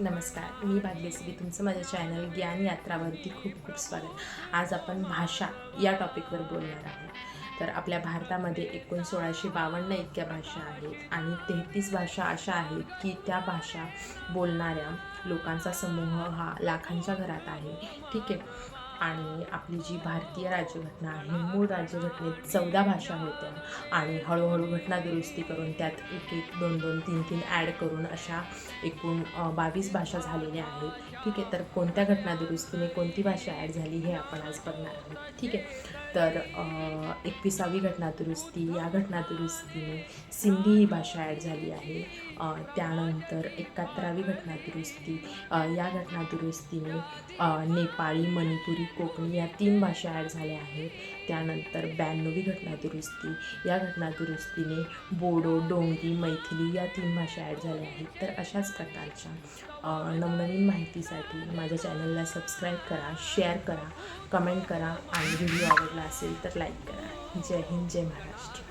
नमस्कार मी भाग्यश्री. तुमचं माझ्या चॅनल ज्ञान यात्रावरती खूप खूप स्वागत. आज आपण भाषा या टॉपिकवर बोलणार आहोत. तर आपल्या भारतामध्ये एकूण सोळाशे बावन्न इतक्या भाषा आहेत आणि तेहतीस भाषा अशा आहेत की त्या भाषा बोलणाऱ्या लोकांचा समूह हा लाखांच्या घरात आहे. ठीक आहे? आणि आपली जी भारतीय राज्यघटना आहे मूळ राज्यघटनेत चौदा भाषा होत्या आणि हळूहळू घटना दुरुस्ती करून त्यात एक एक दोन दोन तीन तीन ॲड करून अशा एकूण बावीस भाषा झालेल्या आहेत. ठीक आहे तर कोणत्या घटना दुरुस्तीने कोणती भाषा ॲड झाली हे आपण आज बघणार आहोत. ठीक आहे तर एकविसावी घटना दुरुस्ती या घटना दुरुस्तीने सिंधी ही भाषा ॲड झाली आहे. त्यानंतर एकाहत्तरावी घटना दुरुस्ती या घटना दुरुस्तीने नेपाळी मणिपुरी कोकणी या तीन भाषा ॲड झाल्या आहेत. त्यानंतर ब्याण्णवी घटना दुरुस्ती या घटना दुरुस्तीने बोडो डोंगी मैथिली या तीन भाषा ॲड झाल्या आहेत. तर अशाच प्रकारच्या नवनवीन माहितीसाठी माझ्या चॅनलला सबस्क्राईब करा शेअर करा कमेंट करा आणि व्हिडिओ आवडला असेल तर लाईक करा. जय हिंद जय महाराष्ट्र.